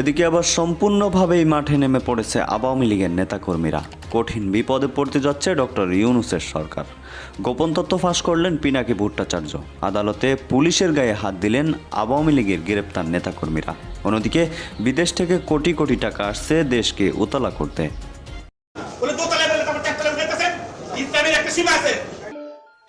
এদিকে আবার সম্পূর্ণভাবেই মাঠে নেমে পড়েছে আওয়ামী লীগের নেতাকর্মীরা। কঠিন বিপদে পড়তে যাচ্ছে ডক্টর ইউনুসের সরকার। গোপন তথ্য ফাঁস করলেন পিনাকি ভট্টাচার্য। আদালতে পুলিশের গায়ে হাত দিলেন আওয়ামী লীগের গ্রেপ্তার নেতাকর্মীরা। অন্যদিকে বিদেশ থেকে কোটি কোটি টাকা আসছে দেশকে উতলা করতে বলে দোতলায় বলে তারপর চারতলায় উঠাইতেছেন ইসলামের একটা সীমা আছে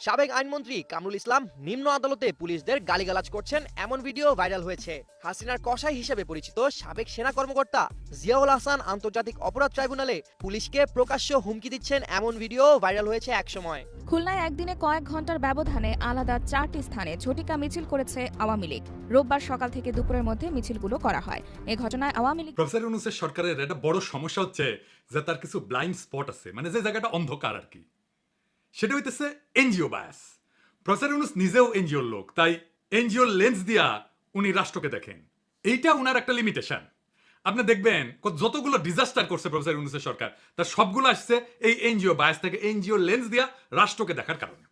সাবেক আইনমন্ত্রী কামরুল ইসলাম নিম্ন আদালতে পুলিশদের গালিগালাজ করছেন এমন ভিডিও ভাইরাল হয়েছে। হাসিনার কসাই হিসেবে পরিচিত সাবেক সেনা কর্মকর্তা জিয়াউল হাসান আন্তর্জাতিক অপরাধ ট্রাইব্যুনালে পুলিশকে প্রকাশ্য হুমকি দিচ্ছেন এমন ভিডিও ভাইরাল হয়েছে একসময়। খুলনায় একদিনে কয়েক ঘণ্টার ব্যবধানে আলাদা চারটি স্থানে ঝটিকা মিছিল করেছে আওয়ামী লীগ। রোববার সকাল থেকে দুপুরের মধ্যে মিছিলগুলো করা হয়। এ ঘটনায় আওয়ামী লীগ প্রফেসর ইউনুসের সরকারের একটা বড় সমস্যা হচ্ছে যে তার কিছু ব্লাইন্ড স্পট আছে। মানে যে জায়গাটা অন্ধকার আর কি। সেটা হইতেছে এনজিও বায়াস। প্রফেসর ইউনুস নিজেও এনজিওর লোক, তাই এনজিওর লেন্স দিয়া উনি রাষ্ট্রকে দেখেন। এইটা উনার একটা লিমিটেশন আপনি দেখবেন যতগুলো ডিজাস্টার করছে প্রফেসর ইউনুসের সরকার, তার সবগুলো আসছে এই এনজিও বায়াস থেকে এনজিও লেন্স দিয়া রাষ্ট্রকে দেখার কারণে।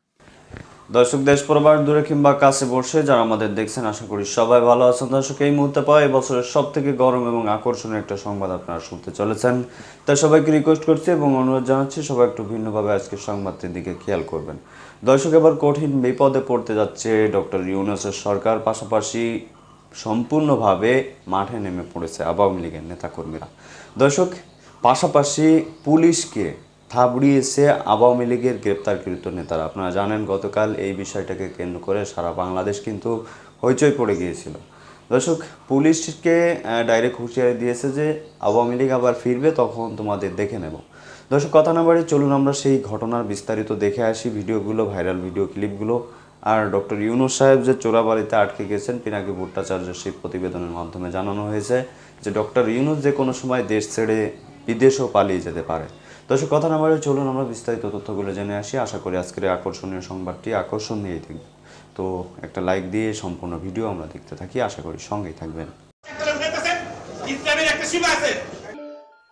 দর্শক, দেশ প্রবাস দূরে কিংবা কাছে বসে যারা আমাদের দেখছেন, আশা করি সবাই ভালো আছেন। দর্শক, এই মুহূর্তে পাওয়া এই বছরের সব থেকে গরম এবং আকর্ষণীয় একটা সংবাদ আপনারা শুনতে চলেছেন। তাই সবাইকে রিকোয়েস্ট করছি এবং অনুরোধ জানাচ্ছি, সবাই একটু ভিন্নভাবে আজকের সংবাদটির দিকে খেয়াল করবেন। দর্শক, এবার কঠিন বিপদে পড়তে যাচ্ছে ডক্টর ইউনুসের সরকার। পাশাপাশি সম্পূর্ণভাবে মাঠে নেমে পড়েছে আওয়ামী লীগের নেতাকর্মীরা। দর্শক, পাশাপাশি পুলিশকে থাবড়িয়েছে আওয়ামী লীগের গ্রেপ্তারকৃত নেতারা। আপনারা জানেন, গতকাল এই বিষয়টাকে কেন্দ্র করে সারা বাংলাদেশ কিন্তু হইচই পড়ে গিয়েছিল। দর্শক, পুলিশকে ডাইরেক্ট হুঁশিয়ারি দিয়েছে যে আওয়ামী লীগ আবার ফিরবে, তখন তোমাদের দেখে নেব। দর্শক, কথা না বাড়ি চলুন আমরা সেই ঘটনার বিস্তারিত দেখে আসি। ভিডিওগুলো, ভাইরাল ভিডিও ক্লিপগুলো। আর ডক্টর ইউনুস সাহেব যে চোরাবাড়িতে আটকে গেছেন, পিনাকি ভট্টাচার্য সেই প্রতিবেদনের মাধ্যমে জানানো হয়েছে যে, ডক্টর ইউনুস যে কোনো সময় দেশ ছেড়ে বিদেশেও পালিয়ে যেতে পারে। দর্শক, কথা না বাড়ি চলুন আমরা বিস্তারিত তথ্যগুলো জেনে আসি। আশা করি আজকের আকর্ষণীয় সংবাদটি আকর্ষণ নিয়েই থাকবে। তো একটা লাইক দিয়ে সম্পূর্ণ ভিডিও আমরা দেখতে থাকি। আশা করি সঙ্গেই থাকবেন।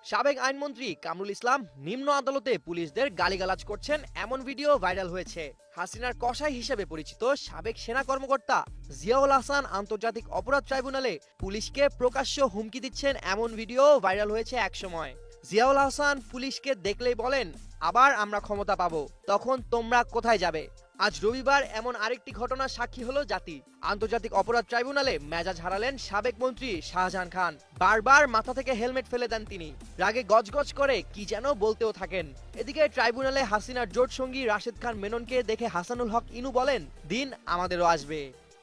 সাবেক আইনমন্ত্রী কামরুল ইসলাম নিম্ন আদালতে পুলিশদের গালিগালাজ করছেন। এমন ভিডিও ভাইরাল হয়েছে। হাসিনার কসাই হিসেবে পরিচিত সাবেক সেনা কর্মকর্তা জিয়াউল হাসান আন্তর্জাতিক অপরাধ ট্রাইব্যুনালে পুলিশকে প্রকাশ্য হুমকি দিচ্ছেন। এমন ভিডিও ভাইরাল হয়েছে একসময়। জিয়াউল হাসান পুলিশকে দেখলেই বলেন, আবার আমরা ক্ষমতা পাবো। তখন তোমরা কোথায় যাবে? আজ রবিবার এমন আরেকটি ঘটনার সাক্ষী হলো জাতি। আন্তর্জাতিক অপরাধ ট্রাইব্যুনালে মেজাজ হারালেন সাবেক মন্ত্রী শাহজাহান খান। বারবার মাথা থেকে হেলমেট ফেলে দেন তিনি। রাগে গজগজ করে কি যেন বলতেও থাকেন। এদিকে ট্রাইব্যুনালে হাসিনার জোট সঙ্গী রাশেদ খান মেননকে দেখে হাসানুল হক ইনু বলেন, দিন আমাদেরও আসবে।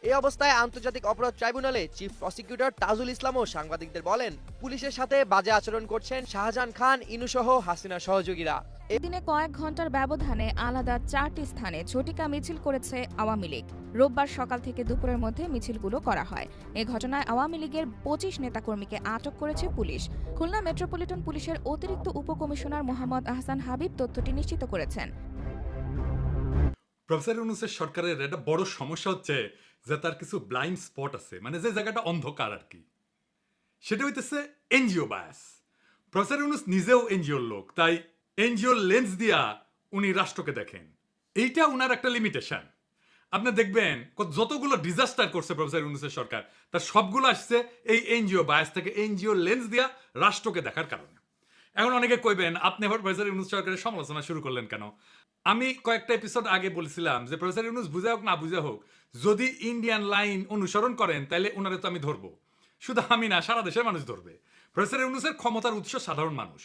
এই অবস্থায় আন্তর্জাতিক অপরাধ ট্রাইব্যুনালে চিফ প্রসিকিউটর তাজুল ইসলামও সাংবাদিকদের বলেন পুলিশের সাথে বাজে আচরণ করছেন শাহজাহান খান ইনু সহ হাসিনার সহযোগীরা। এদিনে কয়েক ঘণ্টার ব্যবধানে আলাদা চারটি স্থানে ঝটিকা মিছিল করেছে আওয়ামী লীগ। রোববার সকাল থেকে দুপুরের মধ্যে মিছিলগুলো করা হয়। এ ঘটনায় আওয়ামী লীগের পঁচিশ নেতাকর্মীকে আটক করেছে পুলিশ। খুলনা মেট্রোপলিটন পুলিশের অতিরিক্ত উপকমিশনার মোহাম্মদ আহসান হাবিব তথ্যটি নিশ্চিত করেছেন। প্রফেসর ইউনুসের সরকারের একটা বড় সমস্যা হচ্ছে যে তার কিছু ব্লাইন্ড স্পট আছে মানে যে জায়গাটা অন্ধকার আর কি। সেটা হইতেছে এনজিও বায়াস প্রফেসর ইউনুস নিজেও এনজিওর লোক, তাই এনজিওর লেন্স দিয়া উনি রাষ্ট্রকে দেখেন। এইটা উনার একটা লিমিটেশন আপনি দেখবেন যতগুলো ডিজাস্টার করছে প্রফেসর ইউনুসের সরকার, তার সবগুলো আসছে এই এনজিও বায়াস থেকে এনজিও লেন্স দিয়া রাষ্ট্রকে দেখার কারণে। এখন অনেকে কইবেন, আপনি এবার প্রফেসর ইউনুস সরকারের সমালোচনা শুরু করলেন কেন? আমি কয়েকটা এপিসোড আগে বলছিলাম যে, প্রফেসর ইউনুস বুঝে হোক, না বুঝে হোক, যদি ইন্ডিয়ান লাইন অনুসরণ করেন তাহলে ওনারে তো আমি ধরবো। শুধু আমি না, সারা দেশের মানুষ ধরবে। প্রফেসর ইউনুসের ক্ষমতার উৎস সাধারণ মানুষ।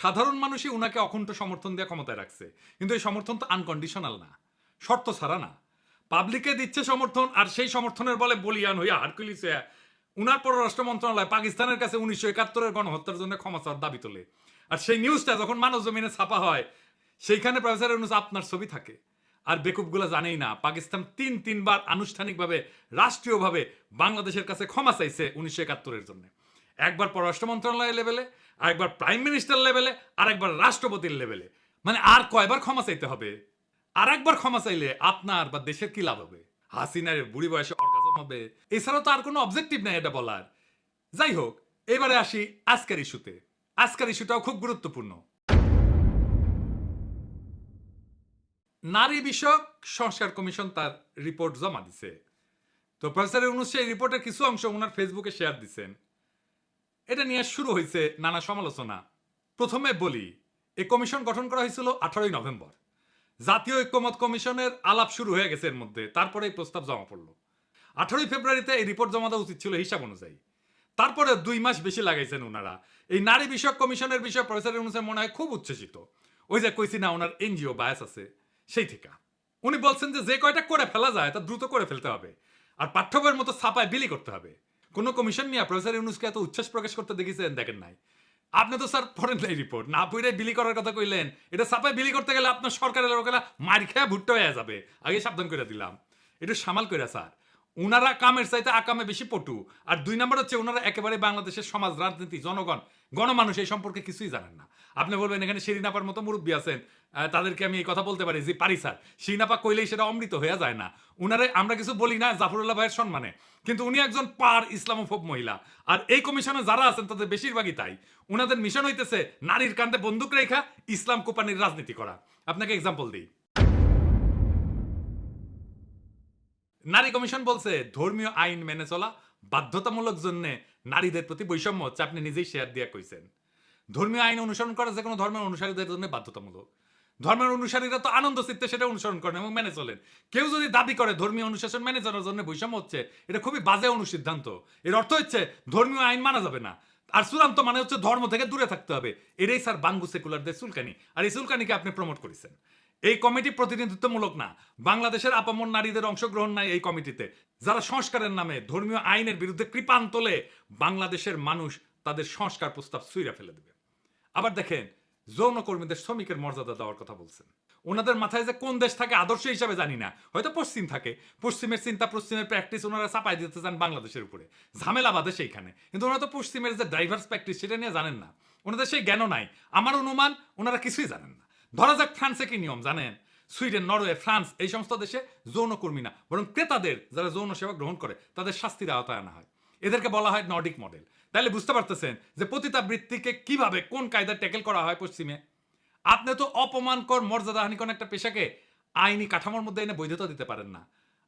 সাধারণ মানুষই ওনাকে অখণ্ড সমর্থন দেওয়া ক্ষমতায় রাখছে। কিন্তু এই সমর্থন তো আনকন্ডিশনাল না, শর্ত ছাড়া না। পাবলিকে দিচ্ছে সমর্থন, আর সেই সমর্থনের বলে বলিয়ান হইয়া হারকুলিস হইয়া উনার পররাষ্ট্র মন্ত্রণালয় পাকিস্তানের কাছে উনিশশো একাত্তরের গণহত্যার জন্য ক্ষমা চাওয়ার দাবি তোলে। আর সেই নিউজটা যখন মানব জমিনে ছাপা হয়, সেইখানে প্রফেসর ইউনুস আপনার ছবি থাকে। আর বেকুবগুলো জানেই না, পাকিস্তান তিন তিনবার আনুষ্ঠানিকভাবে, রাষ্ট্রীয়ভাবে বাংলাদেশের কাছে ক্ষমা চাইছে উনিশশো একাত্তরের জন্য। একবার পররাষ্ট্র মন্ত্রণালয় লেভেলে, আরেকবার প্রাইম মিনিস্টার লেভেলে আর একবার রাষ্ট্রপতির লেভেলে। মানে আর কয়বার ক্ষমা চাইতে হবে? আর একবার ক্ষমা চাইলে আপনার বা দেশের কি লাভ হবে? হাসিনার বুড়ি বয়সে হবে। এছাড়াও তো আর কোনো অবজেক্টিভ নেই এটা বলার। যাই হোক, এবারে আসি আজকের ইস্যুতে আজকের ইস্যুটাও খুব গুরুত্বপূর্ণ। নারী বিষয়ক সংস্কার কমিশন তার রিপোর্ট জমা দিছে। তো প্রফেসর ইউনুস সেই রিপোর্টের কিছু অংশ ওনার ফেসবুকে শেয়ার দিছেন। এটা নিয়ে শুরু হয়েছে নানা সমালোচনা। প্রথমে বলি এই কমিশন গঠন করা হয়েছিল আঠারোই নভেম্বর। জাতীয় ঐক্যমত কমিশনের আলাপ শুরু হয়ে গেছে এর মধ্যে। তারপরে এই প্রস্তাব জমা পড়ল। আঠারোই ফেব্রুয়ারিতে এই রিপোর্ট জমা দেওয়া উচিত ছিল হিসাব অনুযায়ী। তারপরে দুই মাস বেশি লাগাইছেন ওনারা এই নারী বিষয়ক কমিশনের বিষয়ে প্রফেসর ইউনুসের মনে হয় খুব উচ্ছ্বসিত। ওই যে কইছি না ওনার এনজিও বায়াস আছে, সেই থেকে। উনি বলছেন যে যে কয়টা করে ফেলা যায়, তা দ্রুত করে ফেলতে হবে। আর পাঠ্যবইয়ের মতো ছাপায় বিলি করতে হবে। কোন কমিশন নিয়ে প্রফেসর ইউনুসকে এত উচ্ছ্বাস প্রকাশ করতে দেখেছেন দেখেন নাই। আপনি তো স্যার পড়েন নাই রিপোর্ট না পড়ে বিলি করার কথা কইলেন। এটা ছাপায় বিলি করতে গেলে আপনার সরকারের লোকেরা মার খেয়ে ভুট্টো হয়ে যাবে। আগে সাবধান করে দিলাম। একটু সামাল করে স্যার। উনারা কামের চাইতে আকামে বেশি পটু। আর দুই নম্বর হচ্ছে ওনারা একেবারে বাংলাদেশের সমাজ, রাজনীতি, জনগণ, গণমানুষ, এই সম্পর্কে কিছুই জানেন না। আপনি বলবেন, এখানে শিরিনাপার মতো মুরব্বী আছেন তাদেরকে আমি এই কথা বলতে পারি যে, পারি স্যার। শিরিনাপা কইলেই সেটা অমৃত হয়ে যায় না। উনারে আমরা কিছু বলি না, জাফরুল্লাহ ভাইয়ের সম্মানে। কিন্তু উনি একজন পার ইসলামোফোব মহিলা। আর এই কমিশনে যারা আছেন, তাদের বেশিরভাগই তাই। উনাদের মিশন হইতেছে নারীর কান্দে বন্দুক রেখা, ইসলাম কোপানির রাজনীতি করা। আপনাকে এক্সাম্পল দিই। নারী কমিশন বলছে, ধর্মীয় আইন মেনে চলা বাধ্যতামূলক জন্য নারীদের প্রতি বৈষম্য হচ্ছে। আপনি নিজেই শেয়ার দিয়ে কইছেন। ধর্মীয় আইন অনুসরণ করা যে কোনো ধর্মের অনুসারীদের জন্য বাধ্যতামূলক। ধর্মের অনুসারীরা তো আনন্দ চিত্তে সেটা অনুসরণ করেন এবং মেনে চলেন। কেউ যদি দাবি করে ধর্মীয় অনুশাসন মেনে চলার জন্য বৈষম্য হচ্ছে, এটা খুবই বাজে অনুসিদ্ধান্ত। এর অর্থ হচ্ছে ধর্মীয় আইন মানা যাবে না। আর চূড়ান্ত মানে হচ্ছে ধর্ম থেকে দূরে থাকতে হবে। এটাই স্যার বাঙ্গু সেকুলারদের চুলকানি। আর এই চুলকানিকে আপনি প্রমোট করেছেন। এই কমিটি প্রতিনিধিত্বমূলক না। বাংলাদেশের আপামর নারীদের অংশগ্রহণ নাই এই কমিটিতে। যারা সংস্কারের নামে ধর্মীয় আইনের বিরুদ্ধে কৃপান তোলে, বাংলাদেশের মানুষ তাদের সংস্কার প্রস্তাব সুইরা ফেলে দেবে। আবার দেখেন, যৌনকর্মীদের শ্রমিকের মর্যাদা দেওয়ার কথা বলছেন। ওনাদের মাথায় যে কোন দেশ থাকে আদর্শ হিসাবে জানি না। হয়তো পশ্চিম থাকে। পশ্চিমের চিন্তা, পশ্চিমের প্র্যাকটিস ওনারা চাপাই দিতে চান বাংলাদেশের উপরে। ঝামেলা বাদে সেইখানে। কিন্তু ওনারা তো পশ্চিমের যে ড্রাইভার্স প্র্যাকটিস সেটা নিয়ে জানেন না। ওনাদের সেই জ্ঞানও নাই। আমার অনুমান, ওনারা কিছুই জানেন না। ধরা যাক ফ্রান্সে কি নিয়ম, জানেন? সুইডেন, নরওয়ে, ফ্রান্স, এই সমস্ত দেশে যৌনকর্মী না, বরং ক্রেতাদের যারা যৌন সেবা গ্রহণ করে, তাদের শাস্তির আওতায় আনা হয়। এদেরকে বলা হয় নর্ডিক মডেল। তাহলে বুঝতে পারতেছেন যে পতিতাবৃত্তিকে কীভাবে কোন কায়দায় ট্যাকেল করা হয় পশ্চিমে? আপনি তো অপমানকর মর্যাদাহানি কোন একটা পেশাকে আইনি কাঠামোর মধ্যে এনে বৈধতা দিতে পারেন না।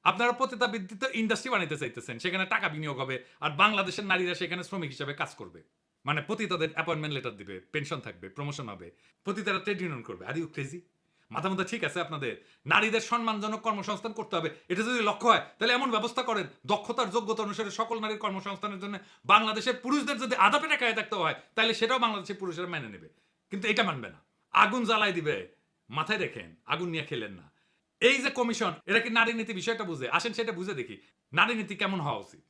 আপনারা পতিতাবৃত্তি তো ইন্ডাস্ট্রি বানাইতে চাইতেছেন, সেখানে টাকা বিনিয়োগ হবে, আর বাংলাদেশের নারীরা সেখানে শ্রমিক হিসেবে কাজ করবে। মানে পতিতাদের অ্যাপয়েন্টমেন্ট লেটার দিবে পেনশন থাকবে প্রমোশন হবে। পতিতারা ট্রেড ইউনিয়ন করবে। আর ইউ ক্রেজি মাথা মধ্যে ঠিক আছে আপনাদের? নারীদের সম্মানজনক কর্মসংস্থান করতে হবে। এটা যদি লক্ষ্য হয়, তাহলে এমন ব্যবস্থা করেন, দক্ষতার যোগ্যতা অনুসারে সকল নারীর কর্মসংস্থানের জন্য বাংলাদেশের পুরুষদের যদি আধা পেটা খায় থাকতে হয়, তাহলে সেটাও বাংলাদেশের পুরুষেরা মেনে নেবে। কিন্তু এটা মানবে না। আগুন জ্বালাই দিবে। মাথায় রেখেন, আগুন নিয়ে খেলেন না। এই যে কমিশন, এরা কি নারী নীতি বিষয়টা বুঝে? আসেন সেটা বুঝে দেখি। নারী নীতি কেমন হওয়া উচিত?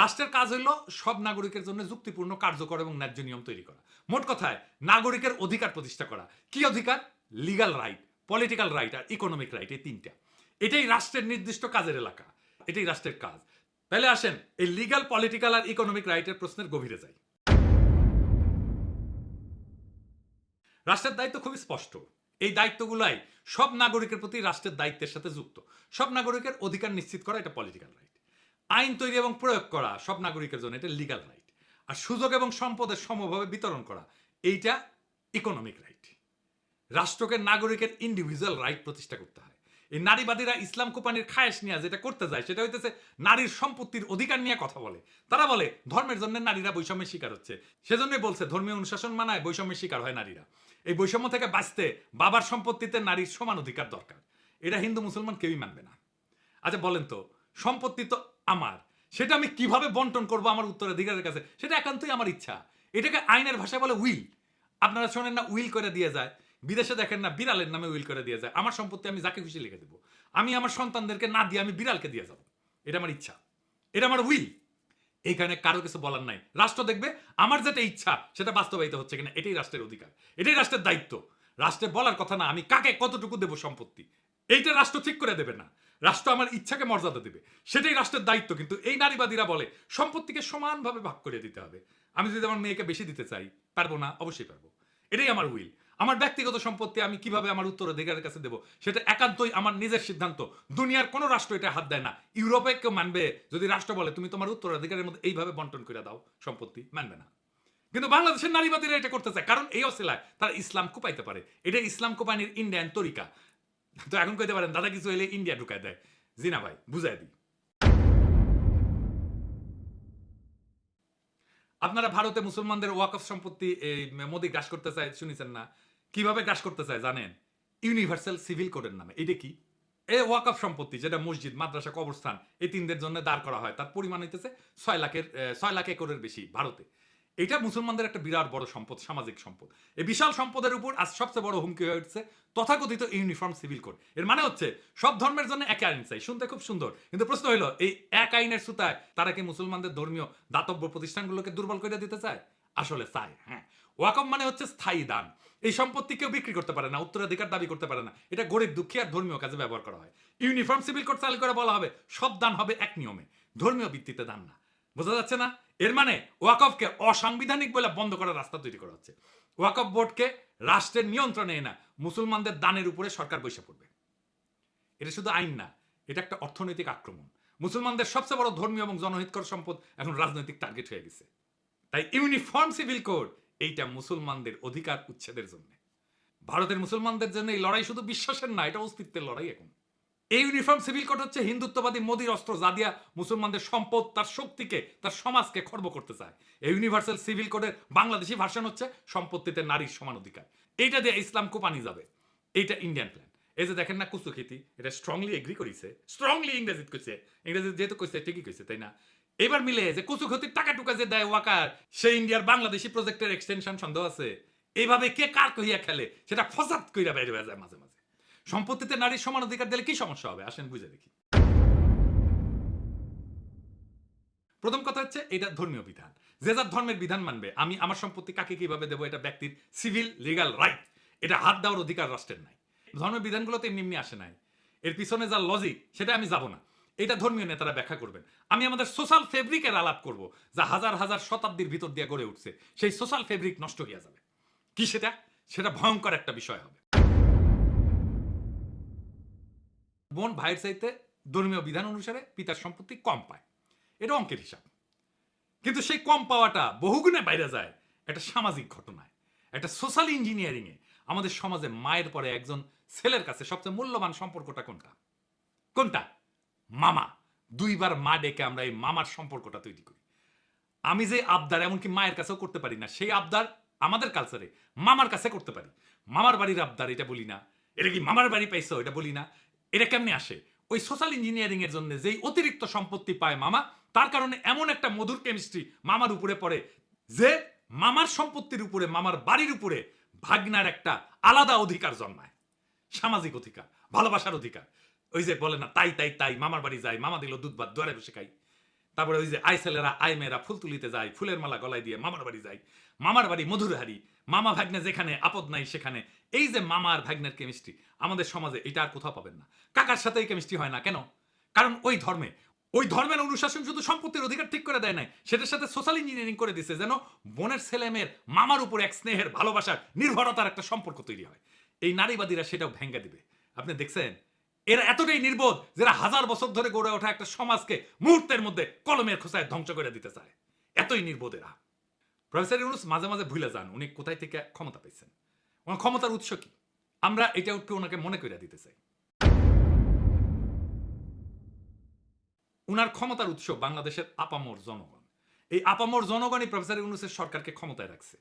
রাষ্ট্রের কাজ হইল সব নাগরিকের জন্য যুক্তিপূর্ণ, কার্যকর এবং ন্যায্য নিয়ম তৈরি করা। মোট কথায়, নাগরিকের অধিকার প্রতিষ্ঠা করা। কি অধিকার? লিগাল রাইট পলিটিক্যাল রাইট আর ইকোনমিক রাইট এই তিনটা। এটাই রাষ্ট্রের নির্দিষ্ট কাজের এলাকা। এটাই রাষ্ট্রের কাজ। তাহলে আসেন, এই লিগাল পলিটিক্যাল আর ইকোনমিক রাইটের প্রশ্নের গভীরে যাই। রাষ্ট্রের দায়িত্ব খুবই স্পষ্ট। এই দায়িত্বগুলাই সব নাগরিকের প্রতি রাষ্ট্রের দায়িত্বের সাথে যুক্ত। সব নাগরিকের অধিকার নিশ্চিত করা এটা পলিটিক্যাল রাইট আইন তৈরি এবং প্রয়োগ করা সব নাগরিকের জন্য এটা লিগাল রাইট আর সুযোগ এবং সম্পদের সমভাবে বিতরণ করা, এইটা ইকোনমিক রাইট রাষ্ট্রকে নাগরিকের ইন্ডিভিজুয়াল রাইট প্রতিষ্ঠা করতে হয়। এই নারীবাদীরা ইসলাম কোপানির খায়েশ নিয়ে যেটা করতে যায়, সেটা হইতেছে নারীর সম্পত্তির অধিকার নিয়ে কথা বলে। তারা বলে, ধর্মের জন্য নারীরা বৈষম্যের শিকার হচ্ছে। সেজন্যই বলছে, ধর্মীয় অনুশাসন মানায় বৈষম্যের শিকার হয় নারীরা। এই বৈষম্য থেকে বাঁচতে বাবার সম্পত্তিতে নারীর সমান অধিকার দরকার। এটা হিন্দু মুসলমান কেউই মানবে না। আচ্ছা বলেন তো, সম্পত্তি তো আমার। সেটা আমি কীভাবে বন্টন করব আমার উত্তরাধিকারের কাছে? সেটা একান্তই আমার ইচ্ছা। এটাকে আইনের ভাষায় বলে উইল। আপনারা শোনেন না, উইল করে দিয়ে যায়। বিদেশে দেখেন না, বিড়ালের নামে উইল করে দিয়ে যায়। আমার সম্পত্তি আমি যাকে খুশি লিখে দেবো। আমি আমার সন্তানদেরকে না দিয়ে আমি বিড়ালকে দিয়ে যাব। এটা আমার ইচ্ছা। এটা আমার উইল। এইখানে কারও কিছু বলার নাই। রাষ্ট্র দেখবে, আমার যেটা ইচ্ছা, সেটা বাস্তবায়িত হচ্ছে কিনা, এটাই রাষ্ট্রের অধিকার। এটাই রাষ্ট্রের দায়িত্ব। রাষ্ট্রে বলার কথা না, আমি কাকে কতটুকু দেবো সম্পত্তি? এইটা রাষ্ট্র ঠিক করে দেবে না। রাষ্ট্র আমার ইচ্ছাকে মর্যাদা দেবে। সেটাই রাষ্ট্রের দায়িত্ব, কিন্তু এই নারীবাদীরা বলে, সম্পত্তিকে সমানভাবে ভাগ করে দিতে হবে। আমি যদি আমার মেয়েকে বেশি দিতে চাই, পারব না? অবশ্যই পারব। এটাই আমার উইল আমার ব্যক্তিগত সম্পত্তি আমি কীভাবে আমার উত্তরাধিকারের কাছে দেবো, সেটা একান্তই আমার নিজের সিদ্ধান্ত। দুনিয়ার কোনো রাষ্ট্র এটা হাত দেয় না। ইউরোপে কেউ মানবে? যদি রাষ্ট্র বলে, তুমি তোমার উত্তরাধিকারের মধ্যে এইভাবে বন্টন করে দাও, সম্পত্তি মানবে না। কিন্তু বাংলাদেশের নারীবাদীরা এটা করতে চায়, কারণ এই অসিলায় তারা ইসলাম কুপাইতে পারে। এটা ইসলাম কুপাইনির ইন্ডিয়ান তরিকা। তো এখন কইতে পারেন, দাদা, কিছু হলে ইন্ডিয়া ঢুকায় দেয়। জি না ভাই বুঝাই দিই। আপনারা ভারতে মুসলমানদের ওয়াকফ সম্পত্তি, এই মোদি গ্রাস করতে চায়, শুনেছেন না? কীভাবে গ্রাস করতে চায় জানেন? ইউনিভার্সাল সিভিল কোডের নামে। এটা কি? এই ওয়াকফ সম্পত্তি, যেটা মসজিদ, মাদ্রাসা, কবরস্থান এই তিনদের জন্য দাঁড় করা হয়। তার পরিমাণ হইতেছে ছয় লাখের ছয় লাখ একরের বেশি ভারতে। এটা মুসলমানদের একটা বিরাট বড় সম্পদ, সামাজিক সম্পদ। এই বিশাল সম্পদের উপর আজ সবচেয়ে বড় হুমকি হয়ে উঠছে তথাকথিত ইউনিফর্ম সিভিল কোড। এর মানে হচ্ছে সব ধর্মের জন্য এক আইন চাই। শুনতে খুব সুন্দর। কিন্তু প্রশ্ন হলো, এই এক আইনের সুতায় তারা কি মুসলমানদের ধর্মীয় দাতব্য প্রতিষ্ঠানগুলোকে দুর্বল করে দিতে চায়? আসলে চায় হ্যাঁ। ওয়াকম মানে হচ্ছে স্থায়ী দান। এই সম্পত্তি কেউ বিক্রি করতে পারে না, উত্তরাধিকার দাবি করতে পারে না। এটা গরিব, দুঃখী আর ধর্মীয় কাজে ব্যবহার করা হয়। ইউনিফর্ম সিভিল কোড চালু করে বলা হবে, সব দান হবে এক নিয়মে। ধর্মীয় ভিত্তিতে দান না। বোঝা যাচ্ছে না? এর মানে ওয়াকফকে অসাংবিধানিক বলে বন্ধ করার রাস্তা তৈরি করা হচ্ছে। ওয়াকফ বোর্ডকে রাষ্ট্রের নিয়ন্ত্রণে এনে মুসলমানদের দানের উপরে সরকার বসে পড়বে। এটা শুধু আইন না, এটা একটা অর্থনৈতিক আক্রমণ। মুসলমানদের সবচেয়ে বড় ধর্মীয় এবং জনহিতকর সম্পদ এখন রাজনৈতিক টার্গেট হয়ে গেছে। তাই ইউনিফর্ম সিভিল কোড এইটা মুসলমানদের অধিকার উচ্ছেদের জন্য। ভারতের মুসলমানদের জন্য এই লড়াই শুধু বিশ্বাসের না, এটা অস্তিত্বের লড়াই এখন। এই ইউনিফর্ম সিভিল কোড হচ্ছে হিন্দুত্ববাদী মোদির অস্ত্র যা দিয়া মুসলমানদের সম্পদ, তার শক্তিকে, তার সমাজকে খর্ব করতে চায়। এই ইউনিভার্সাল সিভিল কোডের বাংলাদেশি ভার্সন হচ্ছে সম্পত্তিতে নারীর সমান অধিকার। এইটা দিয়ে ইসলাম কোপানি যাবে। এইটা ইন্ডিয়ান প্ল্যান এই যে দেখেন না কুসু খেতি এটা স্ট্রংলি এগ্রি করিছে স্ট্রংলি ইংরেজিত কইছে। ইংরেজি যেহেতু কইছে, ঠিকই কইছে, তাই না? এবার মিলে যে কুসু ক্ষতির টাকা টুকা যে দেয় ওয়াকার, সে ইন্ডিয়ার বাংলাদেশি প্রজেক্টের এক্সটেনশন সন্দেহ আছে। এইভাবে কে কার কহিয়া খেলে, সেটা ফসাদ কইরা বাইরে যায় মাঝে মাঝে। সম্পত্তিতে নারীর সমান অধিকার দিলে কি সমস্যা হবে? আসেন বুঝে দেখি। প্রথম কথা হচ্ছে, এটা ধর্মীয় বিধান। যে যার ধর্মের বিধান মানবে, আমি আমার সম্পত্তি কাকে কীভাবে দেবো, এটা ব্যক্তির সিভিল, লিগাল রাইট। এটা হাত দেওয়ার অধিকার রাষ্ট্রের নাই। ধর্মের বিধানগুলো তো এমনি এমনি আসে নাই। এর পিছনে যা লজিক সেটা আমি যাব না। এটা ধর্মীয় নেতারা ব্যাখ্যা করবেন। আমি আমাদের সোশ্যাল ফেব্রিকের আলাপ করব, যা হাজার হাজার শতাব্দীর ভিতর দিয়ে গড়ে উঠছে। সেই সোশ্যাল ফেব্রিক নষ্ট হয়ে যাবে। কি সেটা? সেটা ভয়ঙ্কর একটা বিষয় হবে। বোন ভাইয়ের চাইতে ধর্মীয় বিধান অনুসারে পিতার সম্পত্তি কম পায়। এটা অঙ্কের হিসাব। কিন্তু সেই কম পাওয়াটা বহুগুণে বাইরে যায় একটা সামাজিক ঘটনায়। একটা সোশ্যাল ইঞ্জিনিয়ারিং এ আমাদের সমাজে মায়ের পরে একজন ছেলের কাছে সবচেয়ে মূল্যবান সম্পর্কটা কোনটা? কোনটা? মামা। দুইবার মা ডেকে আমরা এই মামার সম্পর্কটা তৈরি করি। আমি যে আবদার এমনকি মায়ের কাছেও করতে পারি না, সেই আবদার আমাদের কালচারে মামার কাছে করতে পারি। মামার বাড়ির আবদার, এটা বলি না। এটা কি মামার বাড়ি পাইছো? এটা বলি না। এটা কেমনে আসে? ওই সোশ্যাল ইঞ্জিনিয়ারিং এর জন্য যেই অতিরিক্ত সম্পত্তি পায় মামা, তার কারণে এমন একটা মধুর কেমিস্ট্রি মামার উপরে পড়ে, যে মামার সম্পত্তির উপরে, মামার বাড়ির উপরে ভাগনার একটা আলাদা অধিকার জন্মায়। সামাজিক অধিকার, ভালোবাসার অধিকার। ওই যে বলে না, তাই তাই তাই, মামার বাড়ি যায়, মামা দিল দুধ ভাত, দুয়ারে বসে খাই। তারপরে ওই যে আই ছেলেরা আই মেয়েরা ফুল তুলিতে যায়, ফুলের মালা গলায় দিয়ে মামার বাড়ি যায়। মামার বাড়ি মধুরহারি মামা ভাগ্নে যেখানে, আপদ নাই সেখানে। এই যে মামা আর ভাগ্নের কেমিস্ট্রি আমাদের সমাজে এটা আর কোথাও পাবেন না। কাকার সাথে এই কেমিস্ট্রি হয় না, কেন? কারণ ওই ধর্মে, ওই ধর্মের অনুশাসন শুধু সম্পত্তির অধিকার ঠিক করে দেয় নাই, সেটার সাথে সোশ্যাল ইঞ্জিনিয়ারিং করে দিছে যেন বোনের ছেলে মেয়ের মামার উপর এক স্নেহের ভালোবাসার নির্ভরতার একটা সম্পর্ক তৈরি হয়। এই নারীবাদীরা সেটাও ভেঙ্গে দিবে। আপনি দেখছেন? এরা এতটাই নির্বোধ যারা হাজার বছর ধরে গড়ে ওঠা একটা সমাজকে মুহূর্তের মধ্যে কলমের খোসায় ধ্বংস করে দিতে চায়। এতই নির্বোধ এরা প্রফেসর ইউনুস মাঝে মাঝে ভুলে যান, উনি কোথায় থেকে ক্ষমতা পেয়েছেন ওনার ক্ষমতার উৎস কি? আমরা এটা একটু ওনাকে মনে করে দিতে চাই। উনার ক্ষমতার উৎস বাংলাদেশের আপামর জনগণ। এই আপামর জনগণই প্রফেসর ইউনুসের সরকারকে ক্ষমতায় রাখছে।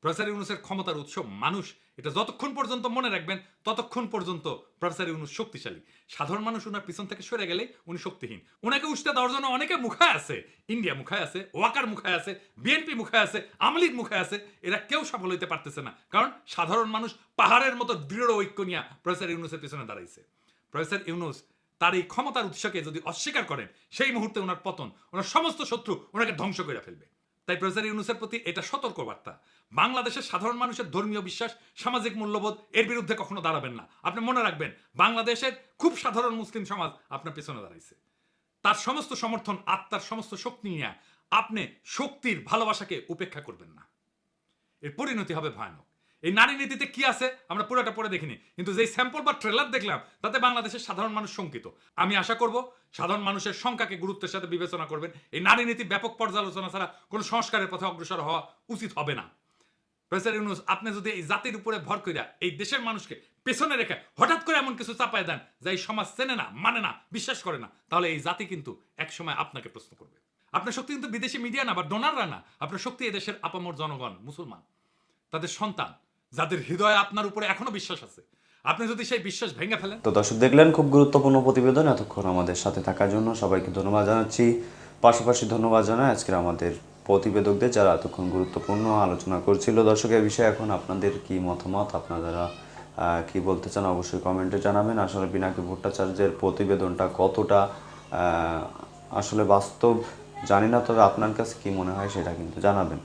প্রফেসর ইউনুসের ক্ষমতার উৎস মানুষ। এটা যতক্ষণ পর্যন্ত মনে রাখবেন, ততক্ষণ পর্যন্ত প্রফেসর ইউনুস শক্তিশালী। সাধারণ মানুষ উনার পিছন থেকে সরে গেলে উনি শক্তিহীন। উনাকে উষ্টা দেওয়ার জন্য অনেকে মুখায় আছে। ইন্ডিয়া মুখায় আছে, ওয়াকার মুখায় আছে, বিএনপি মুখায় আছে আমলিগ মুখায় আছে। এরা কেউ সফল হইতে পারতেছে না। কারণ সাধারণ মানুষ পাহাড়ের মতো দৃঢ় ঐক্য নিয়ে প্রফেসর ইউনুসের পিছনে দাঁড়াইছে। প্রফেসর ইউনুস তার এই ক্ষমতার উৎসকে যদি অস্বীকার করেন, সেই মুহূর্তে ওনার পতন, ওনার সমস্ত শত্রু ওনাকে ধ্বংস করে ফেলবে। তাই প্রফেসর ইউনুসের প্রতি এটা সতর্ক বার্তা বাংলাদেশের সাধারণ মানুষের ধর্মীয় বিশ্বাস, সামাজিক মূল্যবোধ এর বিরুদ্ধে কখনো দাঁড়াবেন না। আপনি মনে রাখবেন, বাংলাদেশের খুব সাধারণ মুসলিম সমাজ আপনার পেছনে দাঁড়াইছে। তার সমস্ত সমর্থন, আত্মার সমস্ত শক্তি নিয়ে আপনি শক্তির ভালোবাসাকে উপেক্ষা করবেন না। এর পরিণতি হবে ভয়ানক। এই নারী নীতিতে কি আছে, আমরা পুরোটা পড়ে দেখিনি, কিন্তু যেই স্যাম্পল বা ট্রেলার দেখলাম, তাতে বাংলাদেশের সাধারণ মানুষ শঙ্কিত। আমি আশা করব, সাধারণ মানুষের সংখ্যাকে গুরুত্বের সাথে বিবেচনা করবেন। এই নারী নীতি ব্যাপক পর্যালোচনা ছাড়া কোনো সংস্কারের পথে অগ্রসর হওয়া উচিত হবে না। প্রফেসর ইউনুস আপনি যদি এই জাতির উপরে ভর কইরা এই দেশের মানুষকে পেছনে রেখে হঠাৎ করে এমন কিছু চাপায় দেন যা এই সমাজ চেনে না মানে না, বিশ্বাস করে না, তাহলে এই জাতি কিন্তু একসময় আপনাকে প্রশ্ন করবে। আপনার শক্তি কিন্তু বিদেশি মিডিয়া না বা ডোনাররা না, আপনার শক্তি এদেশের আপামর জনগণ, মুসলমান, তাদের সন্তান, যাদের হৃদয়ে আপনার উপরে এখনও বিশ্বাস আছে। আপনি যদি সেই বিশ্বাস ভেঙে ফেলেন তো দর্শক দেখলেন, খুব গুরুত্বপূর্ণ প্রতিবেদন এতক্ষণ আমাদের সাথে থাকার জন্য সবাইকে ধন্যবাদ জানাচ্ছি। পাশাপাশি ধন্যবাদ জানাই আজকের আমাদের প্রতিবেদকদের যারা এতক্ষণ গুরুত্বপূর্ণ আলোচনা করছিল। দর্শকের বিষয়ে এখন আপনাদের কি মতামত? আপনারা কি বলতে চান অবশ্যই কমেন্টে জানাবেন। আসলে পিনাকি ভট্টাচার্যের প্রতিবেদনটা কতটা আসলে বাস্তব জানি না, তবে আপনার কাছে কি মনে হয় সেটা কিন্তু জানাবেন।